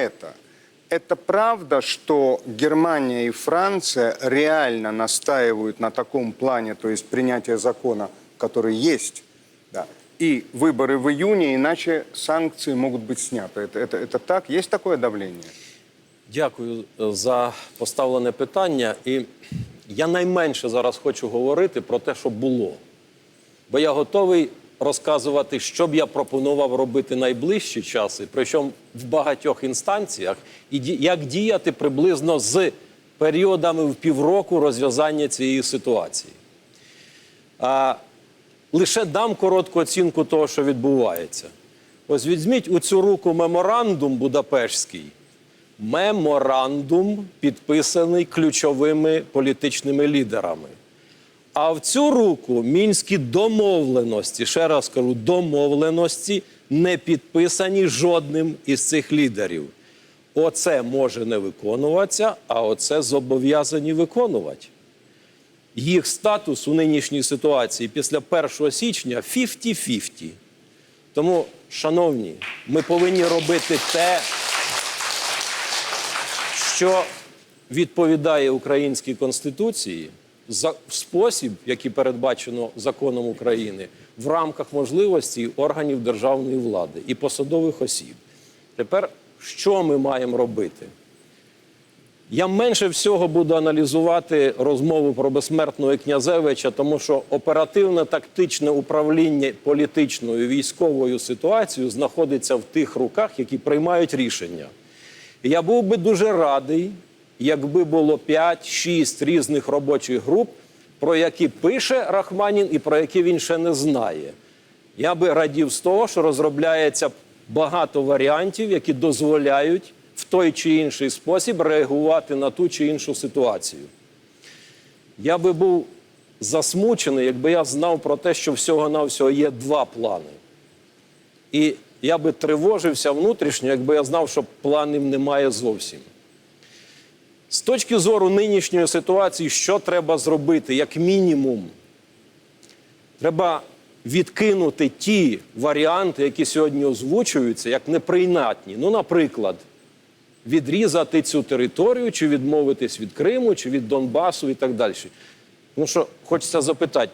это. Это правда, что Германия и Франция реально настаивают на таком плане, то есть принятие закона, который есть, да, и выборы в июне, иначе санкции могут быть сняты. Это, это, это так? Есть такое давление? Дякую е, за поставлене питання. І я найменше зараз хочу говорити про те, що було. Бо я готовий розказувати, що б я пропонував робити найближчі часи, причому в багатьох інстанціях, і як діяти приблизно з періодами в півроку розв'язання цієї ситуації. А, лише дам коротку оцінку того, що відбувається. Ось візьміть у цю руку меморандум Будапештський. Меморандум підписаний ключовими політичними лідерами. А в цю руку мінські домовленості, ще раз кажу, домовленості не підписані жодним із цих лідерів. Оце може не виконуватися, а оце зобов'язані виконувати. Їх статус у нинішній ситуації після 1 січня 50-50. Тому, шановні, ми повинні робити те, що відповідає українській конституції в спосіб, який передбачено законом України, в рамках можливості органів державної влади і посадових осіб. Тепер що ми маємо робити? Я менше всього буду аналізувати розмову про безсмертного князевича, тому що оперативне тактичне управління політичною військовою ситуацією знаходиться в тих руках, які приймають рішення. Я був би дуже радий, якби було 5-6 різних робочих груп, про які пише Рахманін і про які він ще не знає. Я би радів з того, що розробляється багато варіантів, які дозволяють в той чи інший спосіб реагувати на ту чи іншу ситуацію. Я би був засмучений, якби я знав про те, що всього-навсього є два плани. І я би тривожився внутрішньо, якби я знав, що планів немає зовсім. З точки зору нинішньої ситуації, що треба зробити, як мінімум, треба відкинути ті варіанти, які сьогодні озвучуються, як неприйнятні. Ну, наприклад, відрізати цю територію, чи відмовитись від Криму, чи від Донбасу і так далі. Тому що хочеться запитати,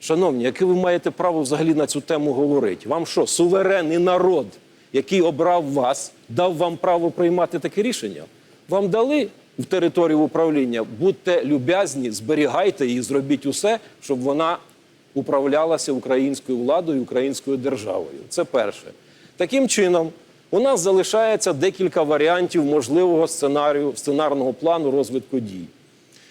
шановні, яке ви маєте право взагалі на цю тему говорити? Вам що, суверенний народ, який обрав вас, дав вам право приймати таке рішення? Вам дали в територію управління, будьте люб'язні, зберігайте її, зробіть усе, щоб вона управлялася українською владою, українською державою. Це перше. Таким чином, у нас залишається декілька варіантів можливого сценарію, сценарного плану розвитку дій.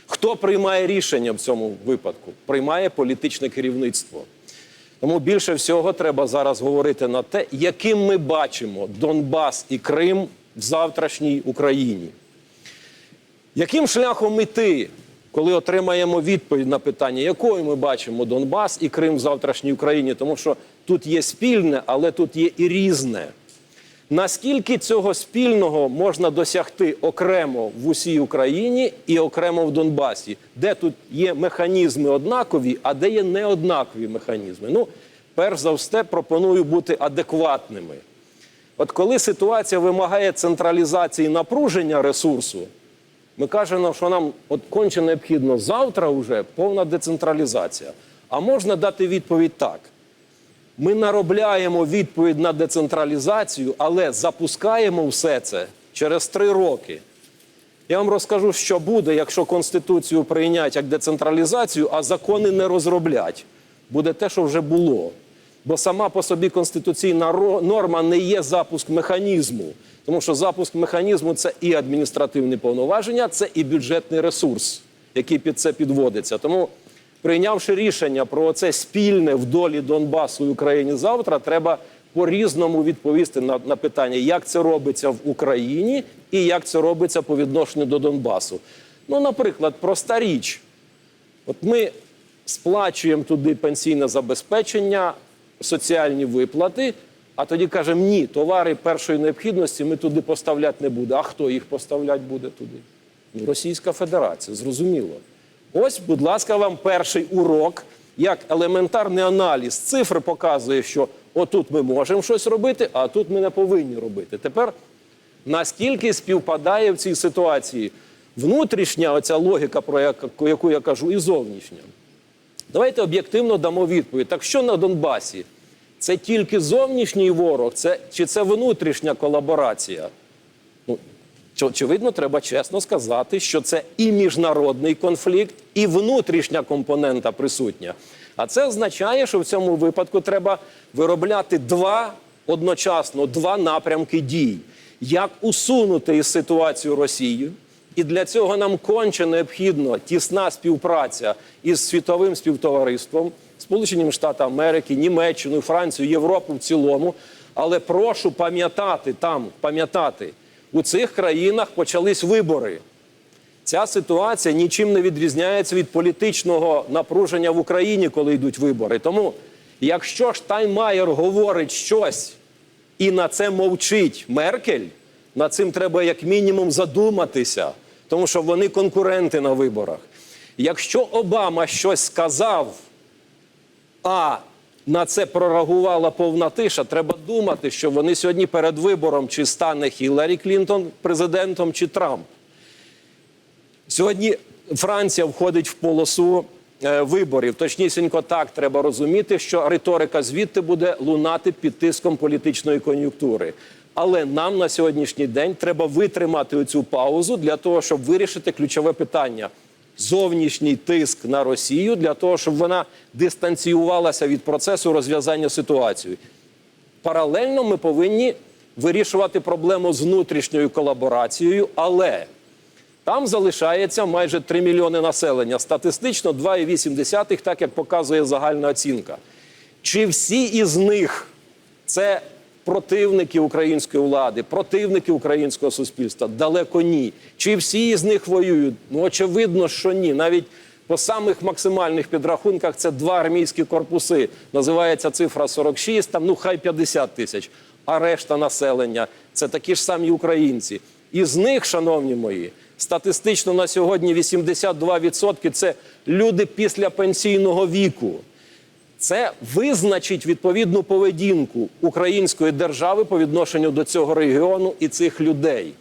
Хто приймає рішення в цьому випадку? Приймає політичне керівництво. Тому більше всього треба зараз говорити на те, яким ми бачимо Донбас і Крим в завтрашній Україні. Яким шляхом іти, коли отримаємо відповідь на питання, якою ми бачимо Донбас і Крим в завтрашній Україні? Тому що тут є спільне, але тут є і різне. Наскільки цього спільного можна досягти окремо в усій Україні і окремо в Донбасі, де тут є механізми однакові, а де є неоднакові механізми? Ну, перш за все, пропоную бути адекватними. От коли ситуація вимагає централізації напруження ресурсу, ми кажемо, що нам от конче необхідно завтра вже повна децентралізація. А можна дати відповідь так. Ми наробляємо відповідь на децентралізацію, але запускаємо все це через три роки. Я вам розкажу, що буде, якщо Конституцію прийнять як децентралізацію, а закони не розроблять. Буде те, що вже було. Бо сама по собі конституційна норма не є запуск механізму. Тому що запуск механізму це і адміністративні повноваження, це і бюджетний ресурс, який під це підводиться. Тому, прийнявши рішення про це спільне в долі Донбасу і України завтра, треба по-різному відповісти на, на питання, як це робиться в Україні і як це робиться по відношенню до Донбасу. Ну, наприклад, проста річ. От ми сплачуємо туди пенсійне забезпечення, соціальні виплати, а тоді кажемо, ні, товари першої необхідності ми туди поставляти не будемо. А хто їх поставляти буде туди? Ну, Російська Федерація, зрозуміло. Ось, будь ласка, вам перший урок, як елементарний аналіз цифр показує, що отут ми можемо щось робити, а тут ми не повинні робити. Тепер наскільки співпадає в цій ситуації внутрішня оця логіка, про яку- я кажу, і зовнішня. Давайте об'єктивно дамо відповідь. Так що на Донбасі? Це тільки зовнішній ворог, це, чи це внутрішня колаборація? Ну, очевидно, треба чесно сказати, що це і міжнародний конфлікт, і внутрішня компонента присутня. А це означає, що в цьому випадку треба виробляти два одночасно два напрямки дій: як усунути із ситуацію Росію. І для цього нам конче необхідно тісна співпраця із світовим співтовариством, Сполученими Штатами Америки, Німеччиною, Францією, Європу в цілому. Але прошу пам'ятати там, пам'ятати, у цих країнах почались вибори. Ця ситуація нічим не відрізняється від політичного напруження в Україні, коли йдуть вибори. Тому, якщо Штайнмаєр говорить щось і на це мовчить Меркель, над цим треба як мінімум задуматися, тому що вони конкуренти на виборах. Якщо Обама щось сказав, а на це прореагувала повна тиша, треба думати, що вони сьогодні перед вибором чи стане Хіларі Клінтон президентом, чи Трамп. Сьогодні Франція входить в полосу е, виборів. Точнісінько так треба розуміти, що риторика звідти буде лунати під тиском політичної кон'юнктури. Але нам на сьогоднішній день треба витримати цю паузу для того, щоб вирішити ключове питання. Зовнішній тиск на Росію для того, щоб вона дистанціювалася від процесу розв'язання ситуації. Паралельно ми повинні вирішувати проблему з внутрішньою колаборацією, але там залишається майже 3 мільйони населення. Статистично 2,8, так як показує загальна оцінка. Чи всі із них це противники української влади, противники українського суспільства? Далеко ні. Чи всі із них воюють? Ну, очевидно, що ні. Навіть по самих максимальних підрахунках це два армійські корпуси. Називається цифра 46, там ну хай 50 тисяч. А решта населення це такі ж самі українці. Із них, шановні мої, статистично на сьогодні 82% це люди після пенсійного віку. Це визначить відповідну поведінку української держави по відношенню до цього регіону і цих людей.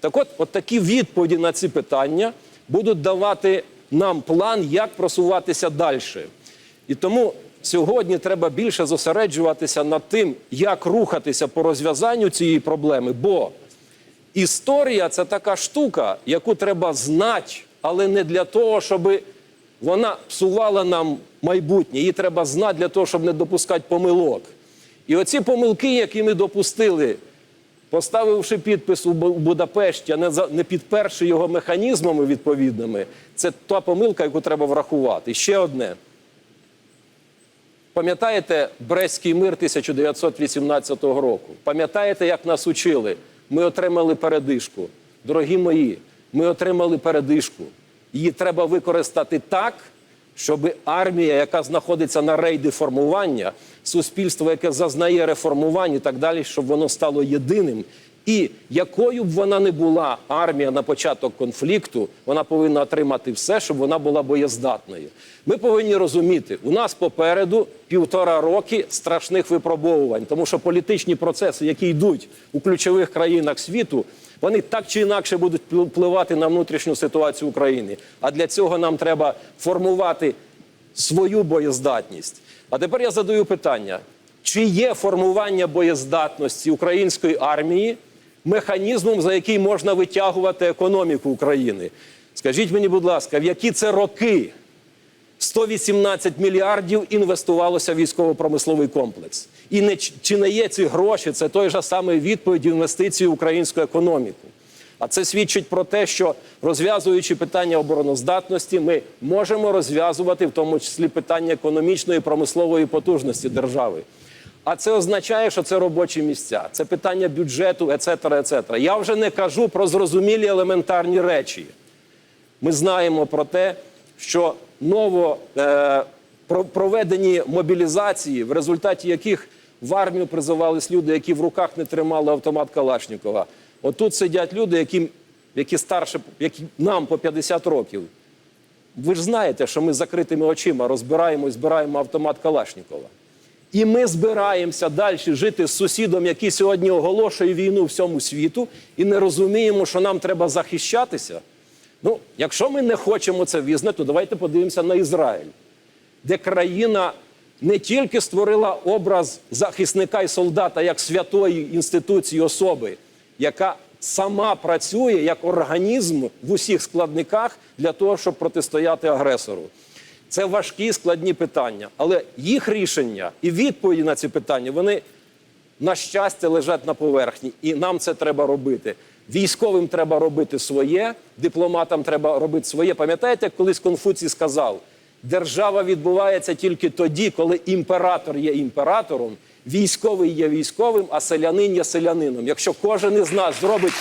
Так от, от такі відповіді на ці питання будуть давати нам план, як просуватися далі. І тому сьогодні треба більше зосереджуватися над тим, як рухатися по розв'язанню цієї проблеми. Бо історія це така штука, яку треба знати, але не для того, щоб вона псувала нам майбутнє. Її треба знати для того, щоб не допускати помилок. І оці помилки, які ми допустили, поставивши підпис у Будапешті, а не, підперши його механізмами відповідними, це та помилка, яку треба врахувати. Ще одне. Пам'ятаєте Брестський мир 1918 року? Пам'ятаєте, як нас учили? Ми отримали передишку. Дорогі мої, ми отримали передишку. Її треба використати так, щоб армія, яка знаходиться на рейді формування, суспільство, яке зазнає реформувань і так далі, щоб воно стало єдиним. І якою б вона не була армія на початок конфлікту, вона повинна отримати все, щоб вона була боєздатною. Ми повинні розуміти, у нас попереду півтора роки страшних випробовувань, тому що політичні процеси, які йдуть у ключових країнах світу, вони так чи інакше будуть впливати на внутрішню ситуацію України. А для цього нам треба формувати свою боєздатність. А тепер я задаю питання: чи є формування боєздатності української армії механізмом, за який можна витягувати економіку України? Скажіть мені, будь ласка, в які це роки 118 мільярдів інвестувалося в військово-промисловий комплекс? І не чи не є ці гроші? Це той же самий відповідь інвестиції в українську економіку. А це свідчить про те, що розв'язуючи питання обороноздатності, ми можемо розв'язувати в тому числі питання економічної і промислової потужності держави. А це означає, що це робочі місця, це питання бюджету, ецетера, ецетера. Я вже не кажу про зрозумілі елементарні речі. Ми знаємо про те, що ново е, проведені мобілізації, в результаті яких в армію призивались люди, які в руках не тримали автомат Калашнікова. Отут сидять люди, які, які старше, які нам по 50 років. Ви ж знаєте, що ми з закритими очима розбираємо і збираємо автомат Калашнікова. І ми збираємося далі жити з сусідом, який сьогодні оголошує війну всьому світу, і не розуміємо, що нам треба захищатися. Ну, якщо ми не хочемо це визнати, то давайте подивимося на Ізраїль, де країна не тільки створила образ захисника і солдата як святої інституції особи, яка сама працює як організм в усіх складниках для того, щоб протистояти агресору. Це важкі складні питання, але їх рішення і відповіді на ці питання вони на щастя, лежать на поверхні, і нам це треба робити. Військовим треба робити своє, дипломатам треба робити своє. Пам'ятаєте, колись Конфуцій сказав: держава відбувається тільки тоді, коли імператор є імператором, військовий є військовим, а селянин є селянином. Якщо кожен із нас зробить